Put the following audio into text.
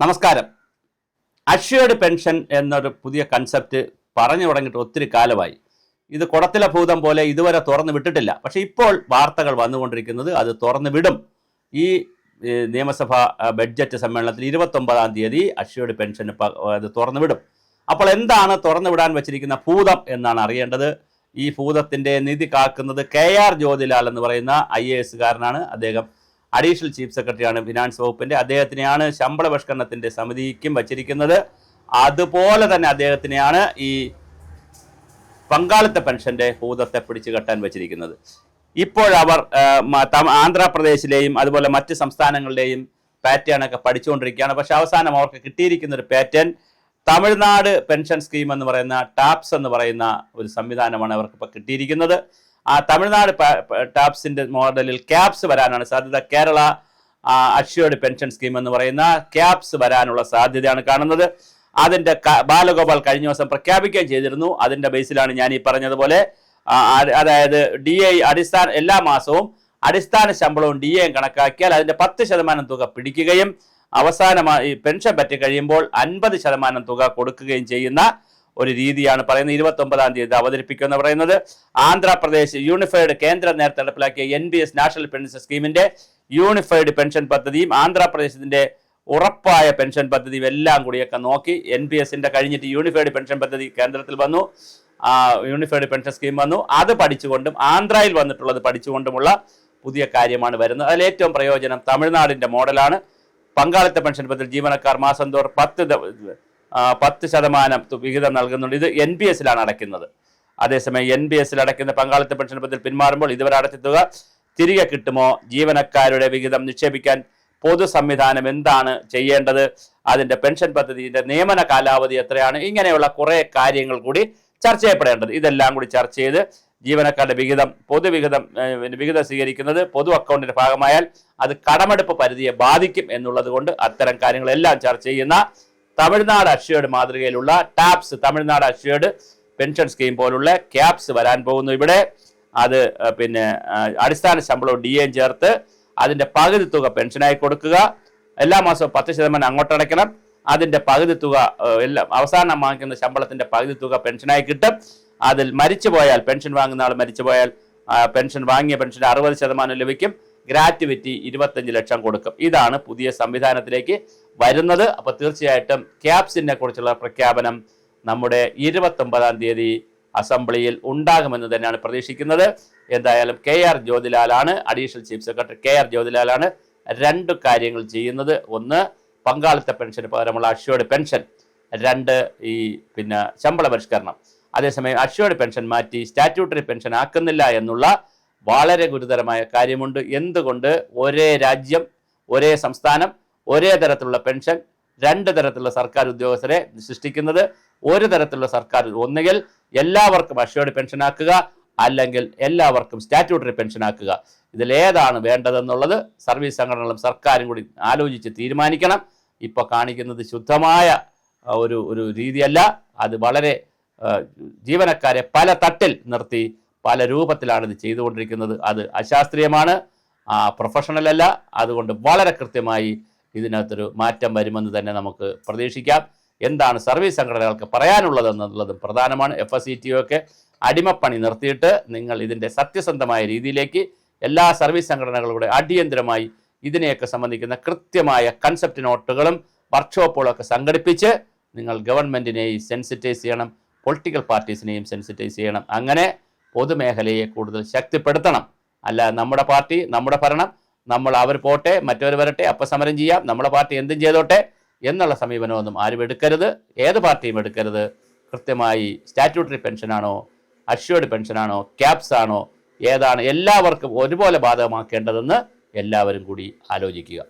നമസ്കാരം. അഷ്യേഡ് പെൻഷൻ എന്നൊരു പുതിയ കൺസെപ്റ്റ് പറഞ്ഞു തുടങ്ങിയിട്ട് ഒത്തിരി കാലമായി. ഇത് കുടത്തിലെ ഭൂതം പോലെ ഇതുവരെ തുറന്നു വിട്ടിട്ടില്ല. പക്ഷേ ഇപ്പോൾ വാർത്തകൾ വന്നുകൊണ്ടിരിക്കുന്നത് അത് തുറന്നു വിടും. ഈ നിയമസഭാ ബഡ്ജറ്റ് സമ്മേളനത്തിൽ ഇരുപത്തൊമ്പതാം തീയതി അഷ്യേഡ് പെൻഷൻ അത് തുറന്നു വിടും. അപ്പോൾ എന്താണ് തുറന്നു വിടാൻ വെച്ചിരിക്കുന്ന ഭൂതം എന്നാണ് അറിയേണ്ടത്. ഈ ഭൂതത്തിന്റെ നിധി കാക്കുന്നത് കെ ആർ ജ്യോതിലാൽ എന്ന് പറയുന്ന ഐ എ എസുകാരനാണ് അദ്ദേഹം അഡീഷണൽ ചീഫ് സെക്രട്ടറിയാണ് ഫിനാൻസ് വകുപ്പിന്റെ. അദ്ദേഹത്തിനെയാണ് ശമ്പള പരിഷ്കരണത്തിന്റെ സമിതിക്കും വച്ചിരിക്കുന്നത്. അതുപോലെ തന്നെ അദ്ദേഹത്തിനെയാണ് ഈ പങ്കാളിത്ത പെൻഷന്റെ ഭൂതത്തെ പിടിച്ചു കെട്ടാൻ വെച്ചിരിക്കുന്നത്. ഇപ്പോഴവർ ആന്ധ്രാപ്രദേശിലെയും അതുപോലെ മറ്റ് സംസ്ഥാനങ്ങളിലെയും പാറ്റേണൊക്കെ പഠിച്ചുകൊണ്ടിരിക്കുകയാണ്. പക്ഷെ അവസാനം അവർക്ക് കിട്ടിയിരിക്കുന്ന ഒരു പാറ്റേൺ തമിഴ്നാട് പെൻഷൻ സ്കീം എന്ന് പറയുന്ന ടാപ്സ് എന്ന് പറയുന്ന ഒരു സംവിധാനമാണ് അവർക്ക് ഇപ്പോൾ കിട്ടിയിരിക്കുന്നത്. ആ തമിഴ്നാട് ടാപ്സിന്റെ മോഡലിൽ ക്യാപ്സ് വരാനാണ് സാധ്യത. കേരള അഷ്വേർഡ് പെൻഷൻ സ്കീം എന്ന് പറയുന്ന ക്യാപ്സ് വരാനുള്ള സാധ്യതയാണ് കാണുന്നത്. അതിന്റെ ബാലഗോപാൽ കഴിഞ്ഞ ദിവസം പ്രഖ്യാപിക്കുകയും ചെയ്തിരുന്നു. അതിന്റെ ബേസിലാണ് ഞാൻ ഈ പറഞ്ഞതുപോലെ അതായത് ഡി എ അടിസ്ഥാന എല്ലാ മാസവും അടിസ്ഥാന ശമ്പളവും ഡി എയും കണക്കാക്കിയാൽ അതിന്റെ പത്ത് ശതമാനം തുക പിടിക്കുകയും അവസാനമായി പെൻഷൻ പറ്റി കഴിയുമ്പോൾ അൻപത് ശതമാനം തുക കൊടുക്കുകയും ചെയ്യുന്ന ഒരു രീതിയാണ് പറയുന്നത്. ഇരുപത്തി ഒമ്പതാം തീയതി അവതരിപ്പിക്കുമെന്ന് പറയുന്നത്. ആന്ധ്രാപ്രദേശ് യൂണിഫൈഡ് കേന്ദ്ര നേരത്തെ നടപ്പിലാക്കിയ N B S national pension സ്കീമിന്റെ unified pension പദ്ധതിയും ആന്ധ്രാപ്രദേശിന്റെ ഉറപ്പായ പെൻഷൻ പദ്ധതിയും എല്ലാം കൂടിയൊക്കെ നോക്കി എൻ പി എസിന്റെ കഴിഞ്ഞിട്ട് യൂണിഫൈഡ് പെൻഷൻ പദ്ധതി കേന്ദ്രത്തിൽ വന്നു. യൂണിഫൈഡ് പെൻഷൻ സ്കീം വന്നു. അത് പഠിച്ചുകൊണ്ടും ആന്ധ്രയിൽ വന്നിട്ടുള്ളത് പഠിച്ചുകൊണ്ടുമുള്ള പുതിയ കാര്യമാണ് വരുന്നത്. അതിൽ ഏറ്റവും പ്രയോജനം തമിഴ്നാടിന്റെ മോഡലാണ്. പങ്കാളിത്ത പെൻഷൻ പദ്ധതി ജീവനക്കാർ മാസം തോറും പത്ത് പത്ത് ശതമാനം വിഹിതം നൽകുന്നുണ്ട്. ഇത് എൻ പി എസിലാണ് അടയ്ക്കുന്നത്. അതേസമയം എൻ പി എസിൽ അടയ്ക്കുന്ന പങ്കാളിത്ത പെൻഷൻ പദ്ധതി പിന്മാറുമ്പോൾ ഇതുവരെ അടച്ച തുക തിരികെ കിട്ടുമോ? ജീവനക്കാരുടെ വിഹിതം നിക്ഷേപിക്കാൻ പൊതു സംവിധാനം എന്താണ് ചെയ്യേണ്ടത്? അതിന്റെ പെൻഷൻ പദ്ധതിയുടെ നിയമന കാലാവധി എത്രയാണ്? ഇങ്ങനെയുള്ള കുറേ കാര്യങ്ങൾ കൂടി ചർച്ച ചെയ്യപ്പെടേണ്ടത്. ഇതെല്ലാം കൂടി ചർച്ച ചെയ്ത് ജീവനക്കാരുടെ വിഹിതം പൊതുവിഹിതം വിഹിതം സ്വീകരിക്കുന്നത് പൊതു അക്കൗണ്ടിന്റെ ഭാഗമായാൽ അത് കടമെടുപ്പ് പരിധിയെ ബാധിക്കും എന്നുള്ളത് കൊണ്ട് അത്തരം കാര്യങ്ങളെല്ലാം ചർച്ച ചെയ്യുന്ന തമിഴ്നാട് അഷ്യേഡ് മാതൃകയിലുള്ള TAPS Tamil Nadu assured pension scheme പോലുള്ള ക്യാപ്സ് വരാൻ പോകുന്നു ഇവിടെ. അത് പിന്നെ അടിസ്ഥാന ശമ്പളവും ഡി എയും ചേർത്ത് അതിന്റെ പകുതി തുക പെൻഷനായി കൊടുക്കുക. എല്ലാ മാസവും പത്ത് ശതമാനം അങ്ങോട്ട് അടയ്ക്കണം. അതിന്റെ പകുതി തുക എല്ലാം അവസാനം വാങ്ങിക്കുന്ന ശമ്പളത്തിന്റെ പകുതി തുക പെൻഷനായി കിട്ടും. അതിൽ മരിച്ചു പോയാൽ പെൻഷൻ വാങ്ങുന്ന ആൾ മരിച്ചു പോയാൽ പെൻഷൻ വാങ്ങിയ പെൻഷൻ അറുപത് ശതമാനം ലഭിക്കും. ഗ്രാറ്റുവിറ്റി ഇരുപത്തഞ്ച് ലക്ഷം കൊടുക്കും. ഇതാണ് പുതിയ സംവിധാനത്തിലേക്ക് വരുന്നത്. അപ്പൊ തീർച്ചയായിട്ടും ക്യാപ്സിനെ കുറിച്ചുള്ള പ്രഖ്യാപനം നമ്മുടെ ഇരുപത്തൊമ്പതാം തീയതി അസംബ്ലിയിൽ ഉണ്ടാകുമെന്ന് തന്നെയാണ് പ്രതീക്ഷിക്കുന്നത്. എന്തായാലും K R ജ്യോതിലാലാണ് additional chief secretary K R ജ്യോതിലാലാണ് രണ്ട് കാര്യങ്ങൾ ചെയ്യുന്നത്. ഒന്ന് പങ്കാളിത്ത പെൻഷന് പകരമുള്ള അഷ്യോഡ് പെൻഷൻ. രണ്ട് ഈ പിന്നെ ശമ്പള പരിഷ്കരണം. അതേസമയം അഷ്യോഡ് പെൻഷൻ മാറ്റി സ്റ്റാറ്റ്യൂട്ടറി പെൻഷൻ ആക്കുന്നില്ല എന്നുള്ള വളരെ ഗുരുതരമായ കാര്യമുണ്ട്. എന്തുകൊണ്ട്? ഒരേ രാജ്യം ഒരേ സംസ്ഥാനം ഒരേ തരത്തിലുള്ള പെൻഷൻ രണ്ട് തരത്തിലുള്ള സർക്കാർ ഉദ്യോഗസ്ഥരെ സൃഷ്ടിക്കുന്നത് ഒരു തരത്തിലുള്ള സർക്കാർ ഒന്നുകിൽ എല്ലാവർക്കും അഷ്വേർഡ് പെൻഷൻ ആക്കുക അല്ലെങ്കിൽ എല്ലാവർക്കും സ്റ്റാറ്റ്യൂട്ടറി പെൻഷൻ ആക്കുക. ഇതിലേതാണ് വേണ്ടതെന്നുള്ളത് സർവീസ് സംഘടനകളും സർക്കാരും കൂടി ആലോചിച്ച് തീരുമാനിക്കണം. ഇപ്പൊ കാണിക്കുന്നത് ശുദ്ധമായ ഒരു ഒരു രീതിയല്ല. അത് വളരെ ജീവനക്കാരെ പല തട്ടിൽ നിർത്തി പല രൂപത്തിലാണ് ഇത് ചെയ്തുകൊണ്ടിരിക്കുന്നത്. അത് അശാസ്ത്രീയമാണ് പ്രൊഫഷണൽ അല്ല അതുകൊണ്ട് വളരെ കൃത്യമായി ഇതിനകത്തൊരു മാറ്റം വരുമെന്ന് തന്നെ നമുക്ക് പ്രതീക്ഷിക്കാം. എന്താണ് സർവീസ് സംഘടനകൾക്ക് പറയാനുള്ളത് എന്നുള്ളതും പ്രധാനമാണ് എഫ് എസ് ഇ ടി ഒക്കെ അടിമപ്പണി നിർത്തിയിട്ട് നിങ്ങൾ ഇതിന്റെ സത്യസന്ധമായ രീതിയിലേക്ക് എല്ലാ സർവീസ് സംഘടനകളുടെ അടിയന്തരമായി ഇതിനെയൊക്കെ സംബന്ധിക്കുന്ന കൃത്യമായ കൺസെപ്റ്റ് നോട്ടുകളും വർക്ക്ഷോപ്പുകളൊക്കെ സംഘടിപ്പിച്ച് നിങ്ങൾ ഗവൺമെന്റിനെയും സെൻസിറ്റൈസ് ചെയ്യണം പൊളിറ്റിക്കൽ പാർട്ടീസിനെയും സെൻസിറ്റൈസ് ചെയ്യണം. അങ്ങനെ പൊതുമേഖലയെ കൂടുതൽ ശക്തിപ്പെടുത്തണം. അല്ല നമ്മുടെ പാർട്ടി നമ്മുടെ ഭരണം നമ്മൾ അവർ പോട്ടെ മറ്റവർ വരട്ടെ അപ്പം സമരം ചെയ്യാം നമ്മളെ പാർട്ടി എന്തും ചെയ്തോട്ടെ എന്നുള്ള സമീപനമൊന്നും ആരും എടുക്കരുത്. ഏത് പാർട്ടിയും എടുക്കരുത്. കൃത്യമായി സ്റ്റാറ്റ്യൂട്ടറി പെൻഷനാണോ അഷ്യൂർഡ് പെൻഷനാണോ ക്യാപ്സ് ആണോ ഏതാണ് എല്ലാവർക്കും ഒരുപോലെ ബാധകമാക്കേണ്ടതെന്ന് എല്ലാവരും കൂടി ആലോചിക്കുക.